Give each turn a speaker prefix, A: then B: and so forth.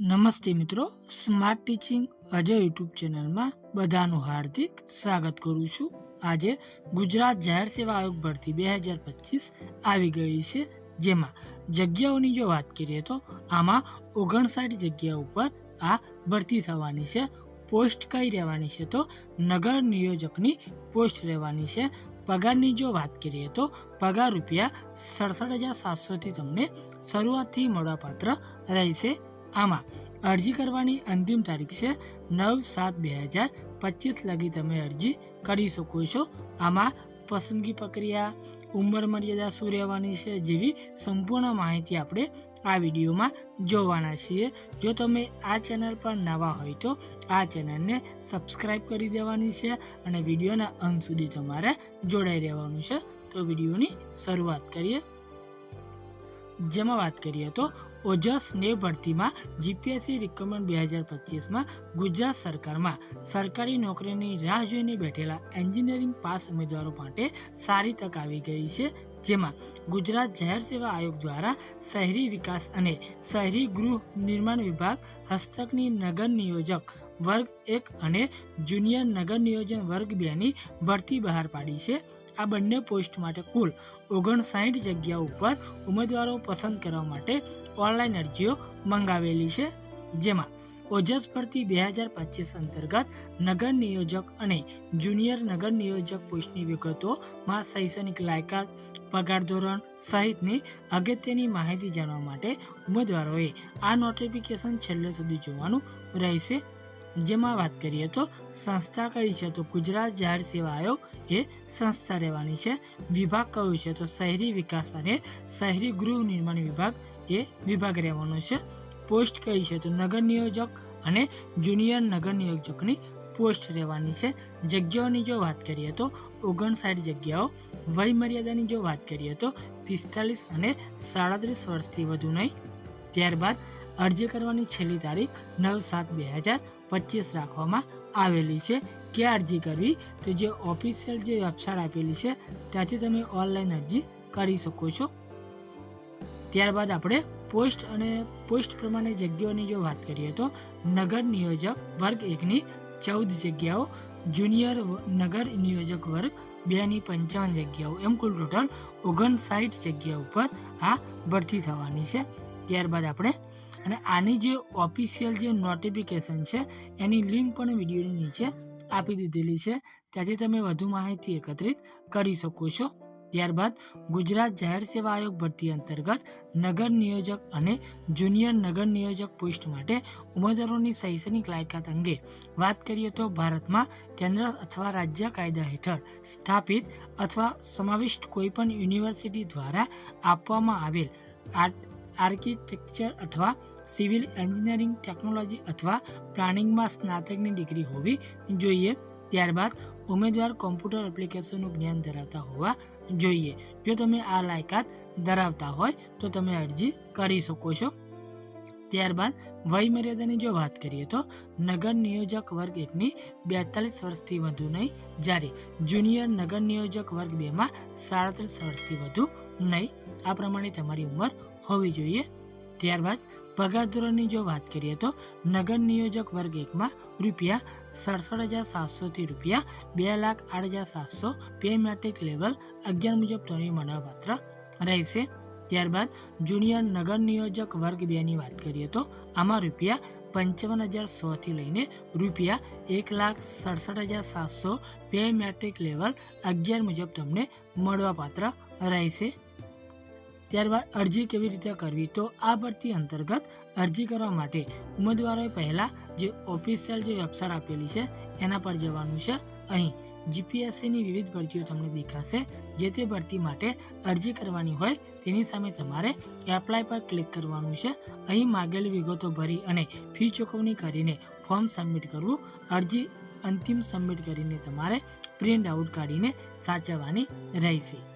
A: નમસ્તે મિત્રો smart teaching Ajay YouTube ચેનલમાં બધાનું હાર્દિક સ્વાગત કરું છું. આજે ગુજરાત જાહેર સેવા આયોગ ભરતી બે હજાર પચીસ આવી ગઈ છે, જેમાં જગ્યાઓની જો વાત કરીએ તો આમાં ઓગણસાઠ જગ્યા ઉપર આ ભરતી થવાની છે, પોસ્ટ કઈ રહેવાની છે તો નગર નિયોજકની પોસ્ટ રહેવાની છે. પગારની જો વાત કરીએ તો પગાર રૂપિયા સડસઠ હજાર સાતસોથી તમને શરૂઆતથી મળવાપાત્ર રહેશે. આમાં અરજી કરવાની અંતિમ તારીખ છે નવ સાત બે હજાર પચીસ લગી તમે અરજી કરી શકો છો. આમાં પસંદગી પ્રક્રિયા, ઉંમર મર્યાદા શું રહેવાની છે જેવી સંપૂર્ણ માહિતી આપણે આ વિડીયોમાં જોવાના છીએ. જો તમે આ ચેનલ પર નવા હોય તો આ ચેનલને સબસ્ક્રાઈબ કરી દેવાની છે અને વિડીયોના અંત સુધી તમારે જોડાઈ રહેવાનું છે. તો વિડીયોની શરૂઆત કરીએ. જેમાં વાત કરીએ તો ઓજસ ને ભરતીમાં જીપીએસસી રિકમેન્ડ બે હજાર પચીસમાં ગુજરાત સરકારમાં સરકારી નોકરીની રાહ જોઈને બેઠેલા એન્જિનિયરિંગ પાસ ઉમેદવારો માટે સારી તક આવી ગઈ છે. જેમાં ગુજરાત જાહેર સેવા આયોગ દ્વારા શહેરી વિકાસ અને શહેરી ગૃહ નિર્માણ વિભાગ, હસ્તકની નગર નિયોજક વર્ગ એક અને જુનિયર નગર નિયોજન વર્ગ બેની ભરતી બહાર પાડી છે. આ બંને પોસ્ટ માટે કુલ ઓગણસાઠ જગ્યા ઉપર ઉમેદવારો પસંદ કરવા માટે ઓનલાઈન અરજીઓ મંગાવેલી છે. જેમાં ઓજસ ભરતી બે હજાર પચીસ અંતર્ગત નગર નિયોજક અને જુનિયર નગર નિયોજક પોસ્ટની વિગતોમાં શૈક્ષણિક લાયકાત, પગાર ધોરણ સહિતની અગત્યની માહિતી જાણવા માટે ઉમેદવારોએ આ નોટિફિકેશન છેલ્લે સુધી જોવાનું રહેશે. જેમાં વાત કરીએ તો સંસ્થા કઈ છે? તો ગુજરાત જાહેર સેવા આયોગ એ સંસ્થા રહેવાની છે. વિભાગ કયું છે? તો શહેરી વિકાસ અને શહેરી ગૃહ નિર્માણ વિભાગ એ વિભાગ રહેવાનો છે. પોસ્ટ કઈ છે? તો નગર નિયોજક અને જુનિયર નગર નિયોજકની પોસ્ટ રહેવાની છે. જગ્યાઓની જો વાત કરીએ તો ઓગણસાઠ જગ્યાઓ. વય મર્યાદાની જો વાત કરીએ તો પિસ્તાલીસ અને સાડત્રીસ વર્ષથી વધુ નહીં. ત્યારબાદ અરજી કરવાની છેલ્લી તારીખ નવ સાત બે હજાર પચીસ રાખવામાં આવેલી છે. ક્યાં અરજી કરવી? તો જે ઓફિશિયલ જે વેબસાઇટ આપેલી છે, ત્યાંથી તમે ઓનલાઈન અરજી કરી શકો છો. ત્યારબાદ આપણે પોસ્ટ અને પોસ્ટ પ્રમાણે જગ્યાઓની જો વાત કરીએ તો નગર નિયોજક વર્ગ એકની ચૌદ જગ્યાઓ જુનિયર નગર નિયોજક વર્ગ બેની પંચાવન જગ્યાઓ, એમ કુલ ટોટલ ઓગણસાઠ જગ્યા ઉપર આ ભરતી થવાની છે. ત્યારબાદ આપણે અને આની જે ઓફિશિયલ જે નોટિફિકેશન છે, એની લિંક પણ વિડીયોની નીચે આપી દીધેલી છે. ત્યાંથી તમે વધુ માહિતી એકત્રિત કરી શકો છો. ત્યારબાદ ગુજરાત જાહેર સેવા આયોગ ભરતી અંતર્ગત નગર નિયોજક અને જુનિયર નગર નિયોજક પોસ્ટ માટે ઉમેદવારોની શૈક્ષણિક લાયકાત અંગે વાત કરીએ તો ભારતમાં કેન્દ્ર અથવા રાજ્ય કાયદા હેઠળ સ્થાપિત અથવા સમાવિષ્ટ કોઈપણ યુનિવર્સિટી દ્વારા આપવામાં આવેલ આર્ટ આર્કિટેક્ચર અથવા સિવિલ એન્જિનિયરિંગ ટેકનોલોજી અથવા પ્લાનિંગમાં સ્નાતકની ડિગ્રી હોવી જોઈએ. ત્યારબાદ ઉમેદવાર કોમ્પ્યુટર એપ્લિકેશનનું જ્ઞાન ધરાવતા હોવા જોઈએ. જો તમે આ લાયકાત ધરાવતા હોય તો તમે અરજી કરી શકો છો. ત્યારબાદ વય મર્યાદાની જો વાત કરીએ તો નગર નિયોજક વર્ગ એકની બેતાલીસ વર્ષથી વધુ નહીં, જ્યારે જુનિયર નગર નિયોજક વર્ગ બેમાં સાડત્રીસ વર્ષથી વધુ નહીં. આ પ્રમાણે તમારી ઉંમર હોવી જોઈએ. ત્યારબાદ પગાર ધોરણની જો વાત કરીએ તો નગર નિયોજક વર્ગ એકમાં રૂપિયા સડસઠ હજાર સાતસોથી રૂપિયા બે લાખ આઠ હજાર સાતસો પે મેટ્રિક લેવલ અગિયાર મુજબ ધોરણે મળવાપાત્ર રહેશે. ત્યારબાદ જુનિયર નગર નિયોજક વર્ગ બેની વાત કરીએ તો આમાં રૂપિયા પંચાવન હજાર સોથી લઈને રૂપિયા એક લાખ સડસઠ હજાર સાતસો પે મેટ્રિક લેવલ અગિયાર મુજબ તમને મળવાપાત્ર રહેશે. ત્યારબાદ અરજી કેવી રીતે કરવી? તો આ ભરતી અંતર્ગત અરજી કરવા માટે ઉમેદવારોએ પહેલાં જે ઓફિશિયલ જે વેબસાઇટ આપેલી છે, એના પર જવાનું છે. અહીં જીપીએસસીની વિવિધ ભરતીઓ તમને દેખાશે. જે તે ભરતી માટે અરજી કરવાની હોય, તેની સામે તમારે એપ્લાય પર ક્લિક કરવાનું છે. અહીં માગેલી વિગતો ભરી અને ફી ચૂકવણી કરીને ફોર્મ સબમિટ કરવું. અરજી અંતિમ સબમિટ કરીને તમારે પ્રિન્ટ આઉટ કાઢીને સાચવવાની રહેશે.